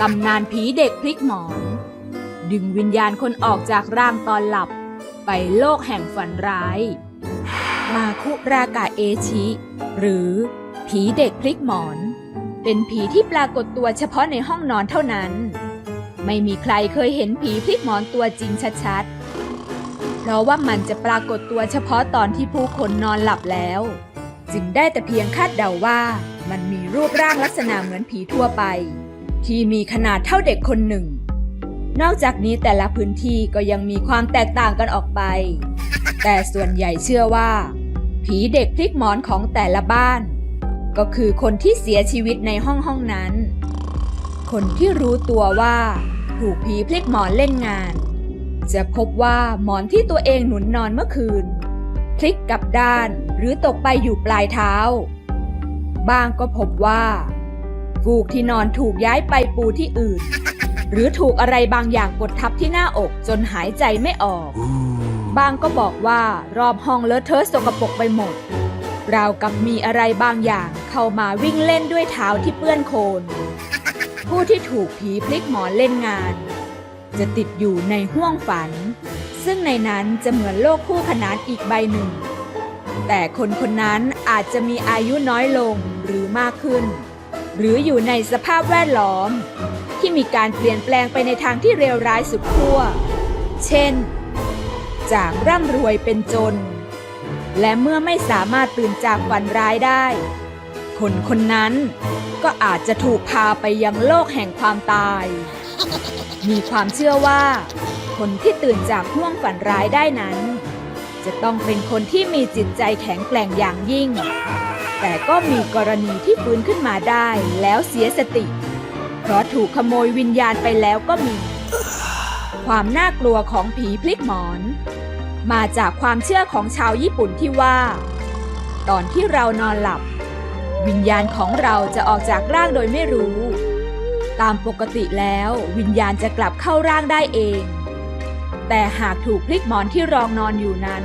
ตำนานผีเด็กพลิกหมอน ดึงวิญญาณคนออกจากร่างตอนหลับ ไปโลกแห่งฝันร้าย มาคุรากาเอชิ หรือผีเด็กพลิกหมอน เป็นผีที่ปรากฏตัวเฉพาะในห้องนอนเท่านั้น ไม่มีใครเคยเห็นผีพลิกหมอนตัวจริงชัดๆ เพราะว่ามันจะปรากฏตัวเฉพาะตอนที่ผู้คนนอนหลับแล้ว จึงได้แต่เพียงคาดเดาว่ามันมีรูปร่างลักษณะเหมือนผีทั่วไป ที่มีขนาดเท่าเด็กคนหนึ่ง นอกจากนี้แต่ละพื้นที่ก็ยังมีความแตกต่างกันออกไป แต่ส่วนใหญ่เชื่อว่า ผีเด็กพลิกหมอนของแต่ละบ้าน ก็คือคนที่เสียชีวิตในห้องห้องนั้น คนที่รู้ตัวว่า ถูกผีพลิกหมอนเล่นงาน จะพบว่าหมอนที่ตัวเองหนุนนอนเมื่อคืนพลิกกลับด้านหรือตกไปอยู่ปลายเท้า บางก็พบว่า ฟูกที่นอนถูกย้ายไปปูที่อื่น หรือถูกอะไรบางอย่างกดทับที่หน้าอกจนหายใจไม่ออก บางก็บอกว่ารอบห้องเลอะเทอะสกปรกไปหมด ราวกับมีอะไรบางอย่างเข้ามาวิ่งเล่นด้วยเท้าที่เปื้อนโคลนผู้ที่ถูกผีพลิกหมอนเล่นงาน จะติดอยู่ในห้วงฝัน ซึ่งในนั้นจะเหมือนโลกคู่ขนานอีกใบหนึ่ง แต่คนคนนั้นอาจจะมีอายุน้อยลงหรือมากขึ้น หรืออยู่ในสภาพแวดล้อม ที่มีการเปลี่ยนแปลงไปในทางที่เลวร้ายสุดขั้ว เช่น จากร่ำรวยเป็นจน และเมื่อไม่สามารถตื่นจากฝันร้ายได้ คนคนนั้นก็อาจจะถูกพาไปยังโลกแห่งความตาย มีความเชื่อว่า คนที่ตื่นจากห่วงฝันร้ายได้นั้น จะต้องเป็นคนที่มีจิตใจแข็งแกร่งอย่างยิ่ง แต่ก็มีกรณีที่ฟื้นขึ้นมาได้แล้วเสียสติ เพราะถูกขโมยวิญญาณไปแล้วก็มี ความน่ากลัวของผีพลิกหมอน มาจากความเชื่อของชาวญี่ปุ่นที่ว่า ตอนที่เรานอนหลับ วิญญาณของเราจะออกจากร่างโดยไม่รู้ ตามปกติแล้ววิญญาณจะกลับเข้าร่างได้เอง แต่หากถูกพลิกหมอนที่รองนอนอยู่นั้น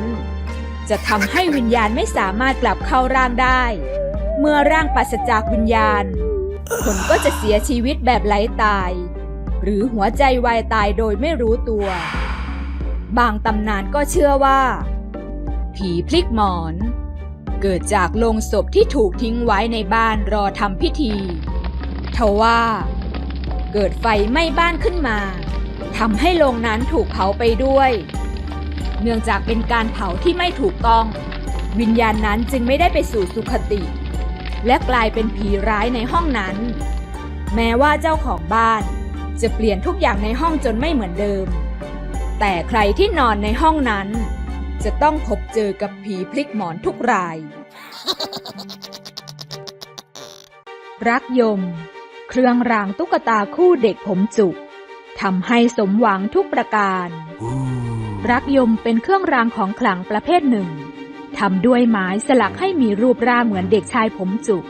จะทำให้วิญญาณไม่สามารถกลับเข้าร่างได้ เมื่อร่างปราศจากวิญญาณ คนก็จะเสียชีวิตแบบไร้ตาย หรือหัวใจวายตายโดยไม่รู้ตัว บางตำนานก็เชื่อว่า ผีพลิกหมอน เกิดจากโลงศพที่ถูกทิ้งไว้ในบ้านรอทำพิธีทว่า เกิดไฟไหม้บ้านขึ้นมาทำให้โลงนั้นถูกเผาไปด้วย เนื่องจากเป็นการเผาที่ไม่ถูกต้อง วิญญาณนั้นจึงไม่ได้ไปสู่สุคติ และกลายเป็นผีร้ายในห้องนั้น แม้ว่าเจ้าของบ้าน จะเปลี่ยนทุกอย่างในห้องจนไม่เหมือนเดิม แต่ใครที่นอนในห้องนั้น จะต้องพบเจอกับผีพลิกหมอนทุกราย รักยม เครื่องรางตุ๊กตาคู่เด็กผมจุกทำให้สมหวังทุกประการ รักยมเป็นเครื่องรางของขลังประเภทหนึ่งทำด้วยไม้สลักให้มีรูปร่างเหมือนเด็กชายผมจุก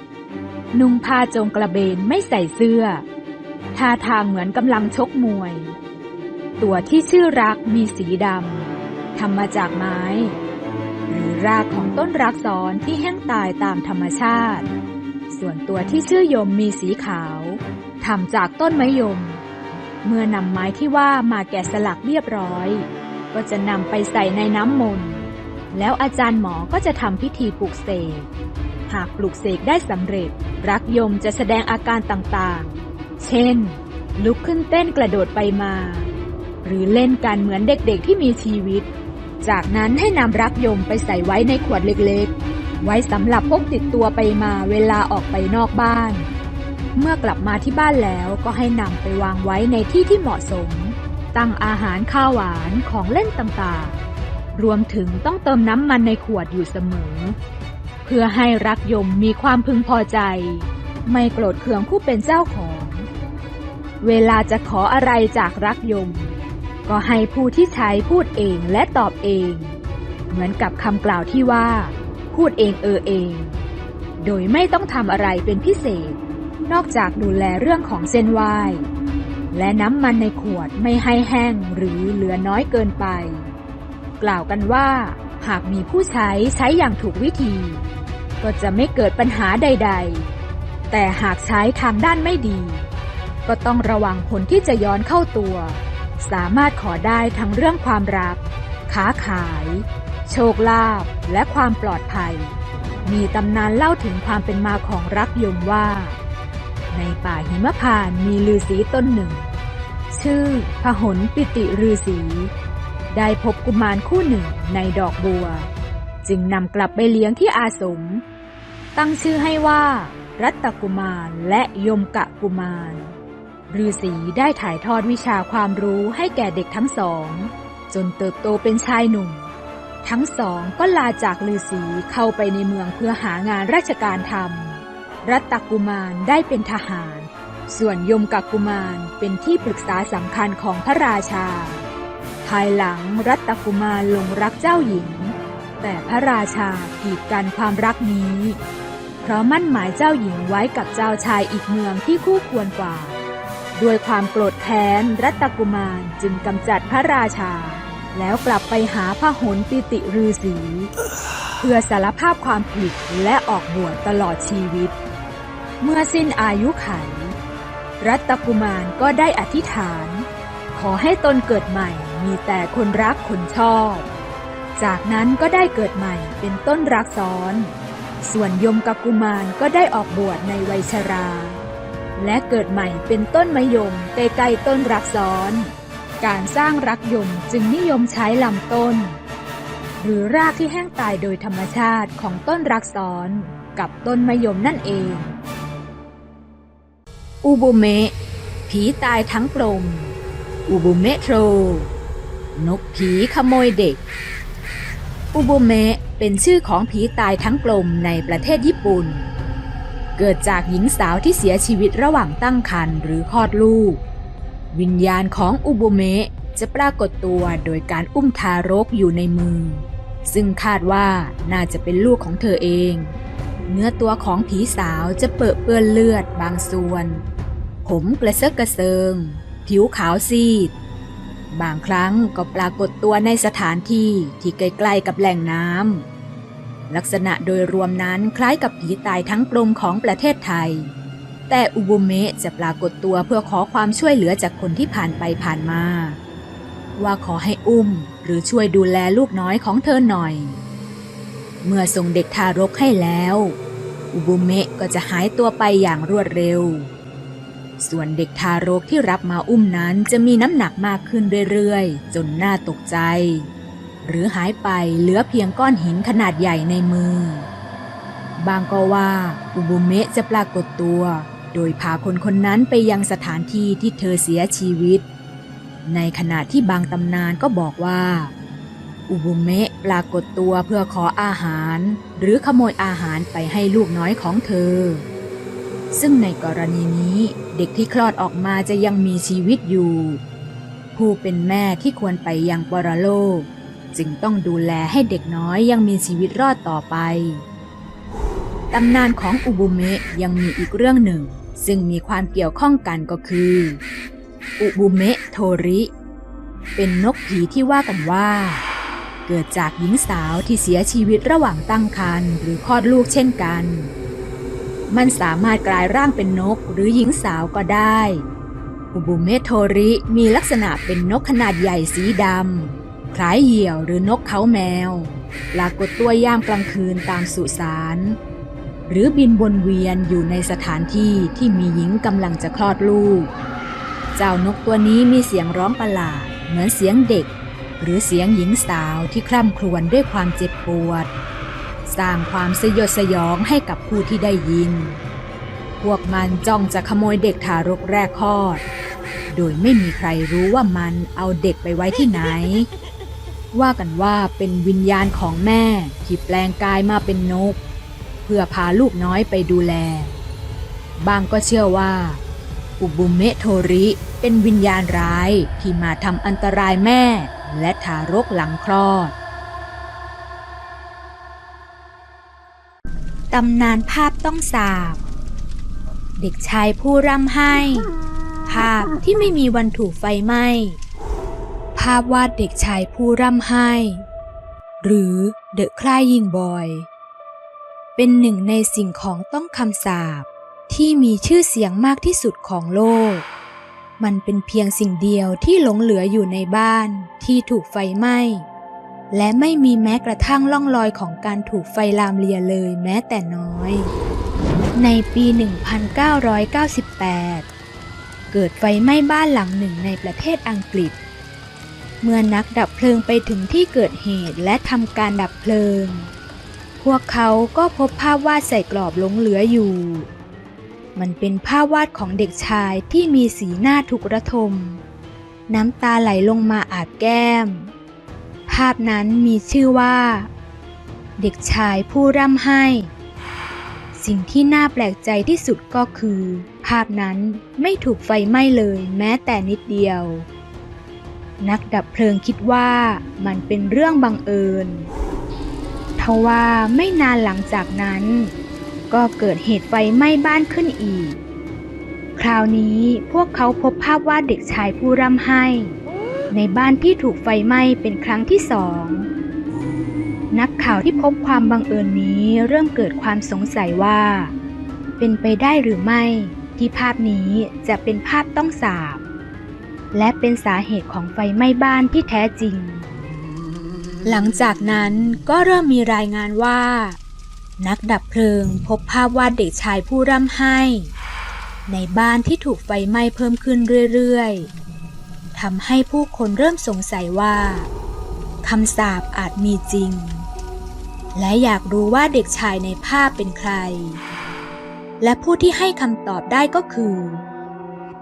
นุ่งผ้าจงกระเบนไม่ใส่เสื้อ ท่าทางเหมือนกำลังชกมวย ตัวที่ชื่อรักมีสีดำทำมาจากไม้ หรือรากของต้นรักซ้อนที่แห้งตายตามธรรมชาติ ส่วนตัวที่ชื่อยมมีสีขาวทำจากต้นไมะยม เมื่อนำไม้ที่ว่ามาแกะสลักเรียบร้อย ก็จะนำไปใส่ในน้ำมนต์ แล้วอาจารย์หมอก็จะทำพิธีปลุกเสก หากปลุกเสกได้สำเร็จ รักยมจะแสดงอาการต่างๆ เช่น ลุกขึ้นเต้นกระโดดไปมา หรือเล่นกันเหมือนเด็กๆที่มีชีวิต จากนั้นให้นำรักยมไปใส่ไว้ในขวดเล็กๆ ไว้สำหรับพกติดตัวไปมาเวลาออกไปนอกบ้าน เมื่อกลับมาที่บ้านแล้วก็ให้นำไปวางไว้ในที่ที่เหมาะสม ตั้งอาหารข้าวหวานของเล่นต่างๆ รวมถึงต้องเติมน้ำมันในขวดอยู่เสมอ เพื่อให้รักยมมีความพึงพอใจ ไม่โกรธเคืองผู้เป็นเจ้าของ เวลาจะขออะไรจากรักยม ก็ให้ผู้ที่ใช้พูดเองและตอบเอง เหมือนกับคำกล่าวที่ว่า พูดเองเออเอง โดยไม่ต้องทำอะไรเป็นพิเศษ นอกจากดูแลเรื่องของเส้นไหว้ และน้ำมันในขวดไม่ให้แห้งหรือเหลือน้อยเกินไป กล่าวกันว่า หากมีผู้ใช้ใช้อย่างถูกวิธี ก็จะไม่เกิดปัญหาใด ๆ แต่หากใช้ทางด้านไม่ดี ก็ต้องระวังผลที่จะย้อนเข้าตัว สามารถขอได้ทั้งเรื่องความรักค้าขาย โชคลาภและความปลอดภัย มีตำนานเล่าถึงความเป็นมาของรักยมว่า ในป่าหิมพานมีฤาษีต้นหนึ่ง ชื่อพหลปิติฤาษีได้พบกุมารคู่หนึ่งในดอกบัว จึงนำกลับไปเลี้ยงที่อาสม ตั้งชื่อให้ว่า รัตตกุมารและยมกะกุมารฤาษีได้ถ่ายทอดวิชาความรู้ให้แก่เด็กทั้งสอง จนเติบโตเป็นชายหนุ่ม ทั้งสองก็ลาจากฤาษีเข้าไปในเมืองเพื่อหางานราชการทำ รัตตกุมารได้เป็นทหาร ส่วนยมกกุมารเป็นที่ปรึกษาสำคัญของพระราชา ภายหลังรัตตกุมารหลงรักเจ้าหญิง แต่พระราชากีดกันความรักนี้ เพราะมั่นหมายเจ้าหญิงไว้กับเจ้าชายอีกเมืองที่คู่ควรกว่า ด้วยความโกรธแค้นรัตตกุมารจึงกำจัดพระราชา แล้วกลับไปหาพระหนปิติฤาษีเพื่อสารภาพความผิดและออกบวชตลอดชีวิต เมื่อสิ้นอายุไข รัตกุมารก็ได้อธิษฐาน ขอให้ตนเกิดใหม่มีแต่คนรักคนชอบ จากนั้นก็ได้เกิดใหม่เป็นต้นรักซ้อน ส่วนยมกกุมารก็ได้ออกบวชในวัยชรา และเกิดใหม่เป็นต้นมะยมใกล้ๆต้นรักซ้อน การสร้างรักยมจึงนิยมใช้ลำต้น หรือรากที่แห้งตายโดยธรรมชาติของต้นรักซ้อนกับต้นมะยมนั่นเอง อุบุเมะ ผีตายทั้งกลมอุบุเมะโทร นกผีขโมยเด็กอุบุเมะเป็นชื่อของผีตายทั้งกลมในประเทศญี่ปุ่น เกิดจากหญิงสาวที่เสียชีวิตระหว่างตั้งครรภ์หรือคลอดลูก วิญญาณของอุบุเมะจะปรากฏตัวโดยการอุ้มทารกอยู่ในมือ ซึ่งคาดว่าน่าจะเป็นลูกของเธอเอง เนื้อตัวของผีสาวจะเปื้อเปื้อนเลือดบางส่วน ผมกระเซาะกระเซิง ผิวขาวซีด บางครั้งก็ปรากฏตัวในสถานที่ที่ใกล้ๆกับแหล่งน้ำลักษณะโดยรวมนั้นคล้ายกับผีตายทั้งกลมของประเทศไทย แต่อุบุเมะจะปรากฏตัวเพื่อขอความช่วยเหลือจากคนที่ผ่านไปผ่านมา ว่าขอให้อุ้มหรือช่วยดูแลลูกน้อยของเธอหน่อย เมื่อส่งเด็กทารกให้แล้ว อุบุเมะก็จะหายตัวไปอย่างรวดเร็ว ส่วนเด็กทารกที่รับมาอุ้มนั้นจะมีน้ำหนักมากขึ้นเรื่อยๆ จนน่าตกใจ หรือหายไปเหลือเพียงก้อนหินขนาดใหญ่ในมือ บางก็ว่าอุบุเมะจะปรากฏตัว โดยพาคนคนนั้นไปยังสถานที่ที่เธอเสียชีวิต ในขณะที่บางตำนานก็บอกว่า อุบุเมะปรากฏตัวเพื่อขออาหาร หรือขโมยอาหารไปให้ลูกน้อยของเธอ ซึ่งในกรณีนี้เด็กที่คลอดออกมาจะยังมีชีวิตอยู่ ผู้เป็นแม่ที่ควรไปยังปรโลก จึงต้องดูแลให้เด็กน้อยยังมีชีวิตรอดต่อไปตำนานของอุบุเมะยังมีอีกเรื่องหนึ่ง ซึ่งมีความเกี่ยวข้องกันก็คือ อุบุเมะโทริ เป็นนกผีที่ว่ากันว่า เกิดจากหญิงสาวที่เสียชีวิตระหว่างตั้งครรภ์หรือคลอดลูกเช่นกัน มันสามารถกลายร่างเป็นนกหรือหญิงสาวก็ได้อุบุเมโทริมีลักษณะเป็นนกขนาดใหญ่สีดำ คล้ายเหยี่ยวหรือนกเขาแมวปรากฏตัวยามกลางคืนตามสุสาน หรือบินวนเวียนอยู่ในสถานที่ที่มีหญิงกำลังจะคลอดลูก เจ้านกตัวนี้มีเสียงร้องประหลาดเหมือนเสียงเด็ก หรือเสียงหญิงสาวที่คร่ำครวญด้วยความเจ็บปวด สร้างความสยดสยองให้กับผู้ที่ได้ยิน พวกมันจ้องจะขโมยเด็กทารกแรกคลอด โดยไม่มีใครรู้ว่ามันเอาเด็กไปไว้ที่ไหน ว่ากันว่าเป็นวิญญาณของแม่ที่แปลงกายมาเป็นนก เพื่อพาลูกน้อยไปดูแล บางก็เชื่อว่า อุบุเมโทริเป็นวิญญาณร้ายที่มาทำอันตรายแม่และทารกหลังคลอด ตำนานภาพต้องสาบ เด็กชายผู้ร่ำไห้ ภาพที่ไม่มีวันถูกไฟไหม้ ภาพวาดเด็กชายผู้ร่ำไห้ หรือเดอะคลายยิงบอย เป็นหนึ่งในสิ่งของต้องคำสาปที่มีชื่อเสียงมากที่สุดของโลก มันเป็นเพียงสิ่งเดียวที่หลงเหลืออยู่ในบ้านที่ถูกไฟไหม้ และไม่มีแม้กระทั่งร่องรอยของการถูกไฟลามเลียเลยแม้แต่น้อย ในปี 1998 เกิดไฟไหม้บ้านหลังหนึ่งในประเทศอังกฤษ เมื่อนักดับเพลิงไปถึงที่เกิดเหตุและทำการดับเพลิง พวกเขาก็พบภาพวาดใส่กรอบหลงเหลืออยู่ มันเป็นภาพวาดของเด็กชายที่มีสีหน้าทุกระทม น้ำตาไหลลงมาอาบแก้ม ภาพนั้นมีชื่อว่า เด็กชายผู้ร่ำไห้ สิ่งที่น่าแปลกใจที่สุดก็คือ ภาพนั้นไม่ถูกไฟไหม้เลยแม้แต่นิดเดียว นักดับเพลิงคิดว่ามันเป็นเรื่องบังเอิญทว่าไม่นานหลังจากนั้น ก็เกิดเหตุไฟไหม้บ้านขึ้นอีก คราวนี้พวกเขาพบภาพวาดเด็กชายผู้ร่ำไห้ ในบ้านที่ถูกไฟไหม้เป็นครั้งที่สอง นักข่าวที่พบความบังเอิญนี้เริ่มเกิดความสงสัยว่า เป็นไปได้หรือไม่ที่ภาพนี้จะเป็นภาพต้องสาบ และเป็นสาเหตุของไฟไหม้บ้านที่แท้จริง หลังจากนั้นก็เริ่มมีรายงานว่า นักดับเพลิงพบภาพวาดเด็กชายผู้ร่ำไห้ ในบ้านที่ถูกไฟไหม้เพิ่มขึ้นเรื่อยๆ ทำให้ผู้คนเริ่มสงสัยว่าคำสาปอาจมีจริง และอยากรู้ว่าเด็กชายในภาพเป็นใคร และผู้ที่ให้คำตอบได้ก็คือ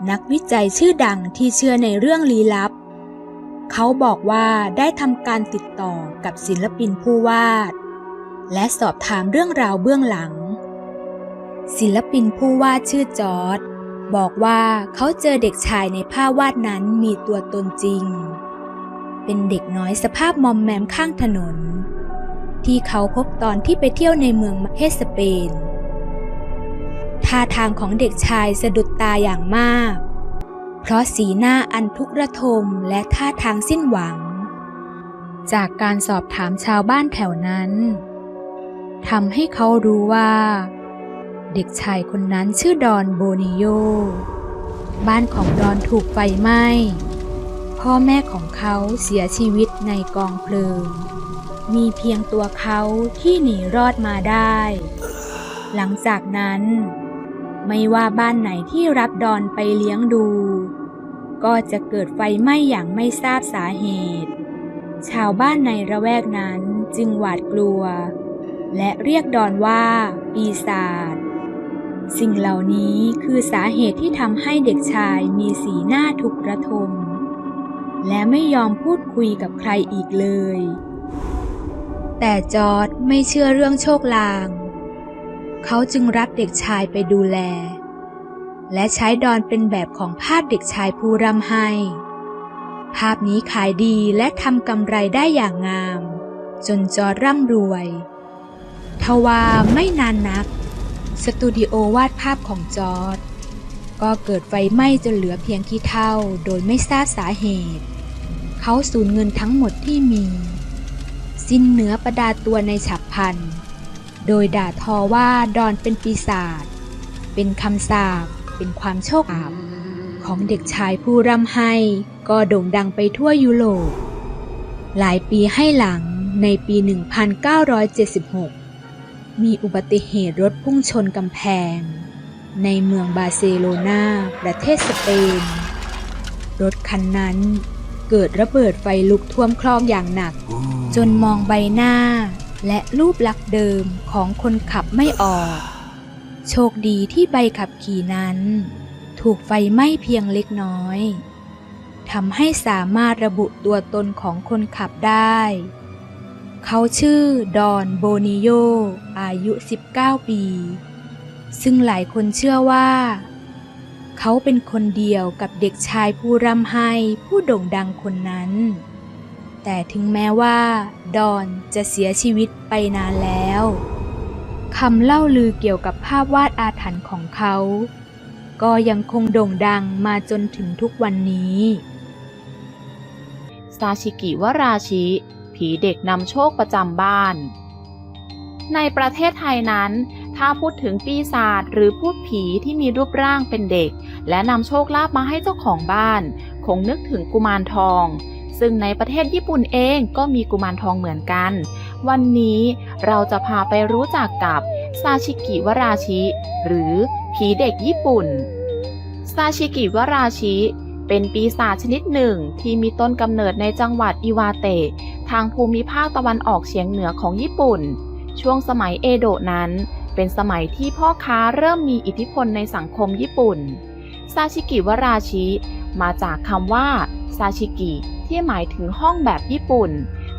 นักวิจัยชื่อดังที่เชื่อในเรื่องลี้ลับ เขาบอกว่าได้ทำการติดต่อกับศิลปินผู้วาด และสอบถามเรื่องราวเบื้องหลัง ศิลปินผู้วาดชื่อจอร์ด บอกว่าเขาเจอเด็กชายในภาพวาดนั้นมีตัวตนจริง เป็นเด็กน้อยสภาพมอมแมมข้างถนน ที่เขาพบตอนที่ไปเที่ยวในเมืองประเทศสเปน ท่าทางของเด็กชายสะดุดตาอย่างมาก เพราะสีหน้าอันทุกข์ระทมและท่าทางสิ้นหวัง จากการสอบถามชาวบ้านแถวนั้นทำให้เขารู้ว่า เด็กชายคนนั้นชื่อดอนโบนิโย บ้านของดอนถูกไฟไหม้ พ่อแม่ของเขาเสียชีวิตในกองเพลิง มีเพียงตัวเขาที่หนีรอดมาได้ หลังจากนั้น ไม่ว่าบ้านไหนที่รับดอนไปเลี้ยงดู ก็จะเกิดไฟไหม้อย่างไม่ทราบสาเหตุ ชาวบ้านในระแวกนั้นจึงหวาดกลัวและเรียกดอนว่า ปีศาจ สิ่งเหล่านี้คือสาเหตุที่ทำให้เด็กชายมีสีหน้าทุกข์ระทม และไม่ยอมพูดคุยกับใครอีกเลย แต่จอร์ดไม่เชื่อเรื่องโชคลาง เขาจึงรับเด็กชายไปดูแล และใช้ดอนเป็นแบบของภาพเด็กชายผู้ร่ำไห้ภาพนี้ขายดีและทำกำไรได้อย่างงาม จนจอร์ดร่ำรวย ทว่าไม่นานนัก สตูดิโอวาดภาพของจอร์ดก็เกิดไฟไหม้จนเหลือเพียงขี้เท่าโดยไม่ทราบสาเหตุ เขาสูญเงินทั้งหมดที่มี สิ้นเนื้อประดาตัวในฉับพัน โดยด่าทอว่าดอนเป็นปีศาจ เป็นคำสาป เป็นความโชคอับของเด็กชายผู้ร่ำไห้ก็โด่งดังไปทั่วยุโรป หลายปีให้หลังในปี 1976 มีอุบัติเหตุรถพุ่งชนกำแพง ในเมืองบาร์เซโลนาประเทศสเปน รถคันนั้นเกิดระเบิดไฟลุกท่วมคลอกอย่างหนัก จนมองใบหน้า และรูปลักษณ์เดิมของคนขับไม่ออก โชคดีที่ใบขับขี่นั้น ถูกไฟไหม้เพียงเล็กน้อยทำให้สามารถระบุตัวตนของคนขับได้ เขาชื่อดอนโบนิโย อายุ 19 ปี ซึ่งหลายคนเชื่อว่า เขาเป็นคนเดียวกับเด็กชายผู้ร่ำไห้ผู้โด่งดังคนนั้น แต่ถึงแม้ว่า ดอนจะเสียชีวิตไปนานแล้วคำเล่าลือเกี่ยวกับภาพวาดอาถรรพ์ของเขา ก็ยังคงโด่งดังมาจนถึงทุกวันนี้ ซาชิกิวราชิ ผีเด็กนำโชคประจำบ้าน ในประเทศไทยนั้น ถ้าพูดถึงปีศาจหรือพูดผีที่มีรูปร่างเป็นเด็ก และนำโชคลาภมาให้เจ้าของบ้าน คงนึกถึงกุมารทอง ซึ่งในประเทศญี่ปุ่นเองก็มีกุมารทองเหมือนกัน วันนี้เราจะพาไปรู้จักกับซาชิกิวราชิ หรือผีเด็กญี่ปุ่น ซาชิกิวราชิ เป็นปีศาจชนิดหนึ่งที่มีต้นกำเนิดในจังหวัดอิวาเตะ ทางภูมิภาคตะวันออกเฉียงเหนือของญี่ปุ่น ช่วงสมัยเอโดะนั้น เป็นสมัยที่พ่อค้าเริ่มมีอิทธิพลในสังคมญี่ปุ่น ซาชิกิวราชิ มาจากคำว่าซาชิกิที่หมายถึงห้องแบบญี่ปุ่น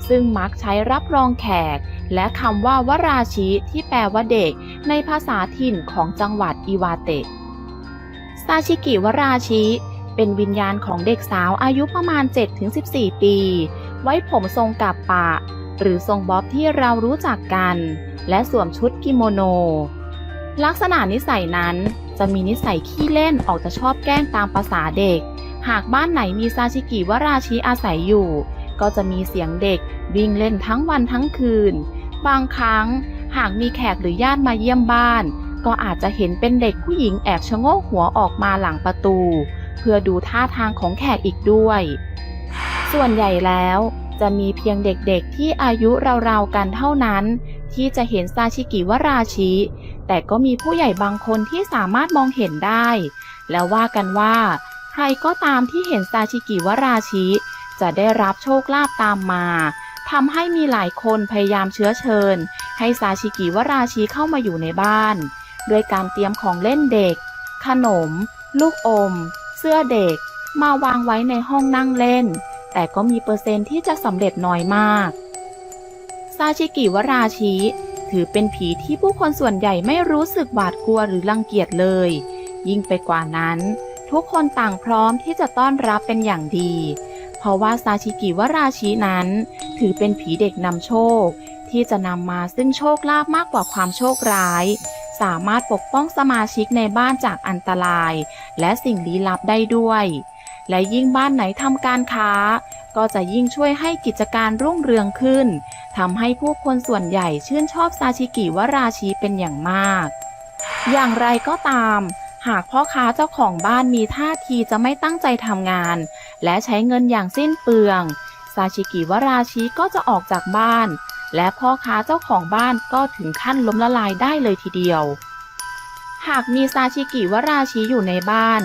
ซึ่งมักใช้รับรองแขก และคำว่าวราชิที่แปลว่าเด็ก ในภาษาถิ่นของจังหวัดอิวาเตะซาชิกิวราชิเป็นวิญญาณของเด็กสาวอายุประมาณ 7-14 ปี ไว้ผมทรงกับปะ หรือทรงบ๊อบที่เรารู้จักกัน และสวมชุดกิโมโน ลักษณะนิสัยนั้นจะมีนิสัยขี้เล่นออกจะชอบแกล้งตามภาษาเด็ก หากบ้านไหนมีซาชิกิวราชิอาศัยอยู่ ก็จะมีเสียงเด็กวิ่งเล่นทั้งวันทั้งคืน บางครั้งหากมีแขกหรือญาติมาเยี่ยมบ้าน ก็อาจจะเห็นเป็นเด็กผู้หญิงแอบชะโงกหัวออกมาหลังประตู เพื่อดูท่าทางของแขกอีกด้วย ส่วนใหญ่แล้วจะมีเพียงเด็กๆที่อายุราวๆกันเท่านั้น ที่จะเห็นซาชิกิวราชิ แต่ก็มีผู้ใหญ่บางคนที่สามารถมองเห็นได้ แล้วว่ากันว่า ใครก็ตามที่เห็นซาชิกิวราชิ จะได้รับโชคลาภตามมาทำให้มีหลายคนพยายามเชื้อเชิญ ให้ซาชิกิวราชิเข้ามาอยู่ในบ้าน ด้วยการเตรียมของเล่นเด็ก ขนม ลูกอม เสื้อเด็ก มาวางไว้ในห้องนั่งเล่น แต่ก็มีเปอร์เซ็นต์ที่จะสำเร็จน้อยมาก ซาชิกิวราชิ ถือเป็นผีที่ผู้คนส่วนใหญ่ไม่รู้สึกหวาดกลัวหรือรังเกียจเลย ยิ่งไปกว่านั้น ทุกคนต่างพร้อมที่จะต้อนรับเป็นอย่างดี เพราะว่าซาชิกิวราชินั้น ถือเป็นผีเด็กนำโชค ที่จะนำมาซึ่งโชคลาภมากกว่าความโชคร้ายสามารถปกป้องสมาชิกในบ้านจากอันตราย และสิ่งลี้ลับได้ด้วย และยิ่งบ้านไหนทำการค้า ก็จะยิ่งช่วยให้กิจการรุ่งเรืองขึ้นทำให้ผู้คนส่วนใหญ่ชื่นชอบซาชิกิวราชิเป็นอย่างมาก อย่างไรก็ตาม หากพ่อค้าเจ้าของบ้านมีท่าทีจะไม่ตั้งใจทำงาน และใช้เงินอย่างสิ้นเปลืองซาชิกิวราชิก็จะออกจากบ้าน และพ่อค้าเจ้าของบ้านก็ถึงขั้นล้มละลายได้เลยทีเดียว หากมีซาชิกิวราชิอยู่ในบ้าน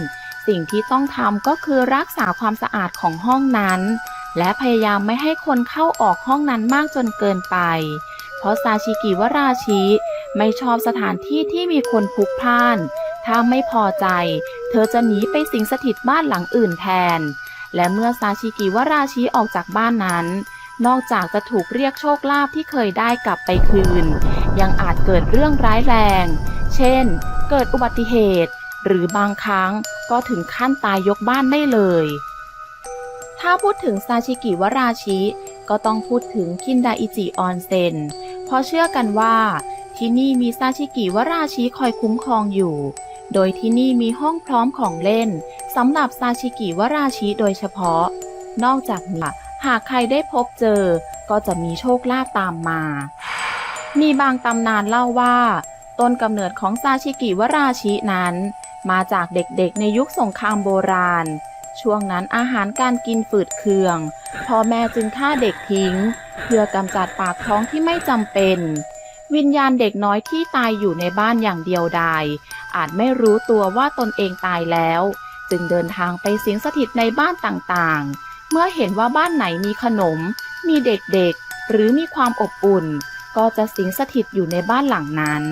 สิ่งที่ต้องทำก็คือรักษาความสะอาดของห้องนั้น และพยายามไม่ให้คนเข้าออกห้องนั้นมากจนเกินไป เพราะซาชิกิวราชิไม่ชอบสถานที่ที่มีคนพลุกพล่าน ถ้าไม่พอใจ เธอจะหนีไปสิงสถิตบ้านหลังอื่นแทน และเมื่อซาชิกิวราชิออกจากบ้านนั้นนอกจากจะถูกเรียกโชคลาภที่เคยได้กลับไปคืน ยังอาจเกิดเรื่องร้ายแรง เช่น เกิดอุบัติเหตุ หรือบางครั้ง ก็ถึงขั้นตายยกบ้านได้เลย ถ้าพูดถึงซาชิกิวราชิ ก็ต้องพูดถึงคินดาอิจิออนเซนเพราะเชื่อกันว่า ที่นี่มีซาชิกิวราชิคอยคุ้มครองอยู่ โดยที่นี่มีห้องพร้อมของเล่นสำหรับซาชิกิวราชิโดยเฉพาะ นอกจากนี้หากใครได้พบเจอ ก็จะมีโชคลาภตามมา มีบางตำนานเล่าว่าต้นกำเนิดของซาชิกิวราชินั้น มาจากเด็กๆในยุคสงครามโบราณ ช่วงนั้นอาหารการกินฝืดเคือง พ่อแม่จึงฆ่าเด็กทิ้ง เพื่อกำจัดปากท้องที่ไม่จำเป็น วิญญาณเด็กน้อยที่ตายอยู่ในบ้านอย่างเดียวดาย อาจไม่รู้ตัวว่าตนเองตายแล้ว จึงเดินทางไปสิงสถิตในบ้านต่างๆ เมื่อเห็นว่าบ้านไหนมีขนม มีเด็กๆ หรือมีความอบอุ่น ก็จะสิงสถิตอยู่ในบ้านหลังนั้น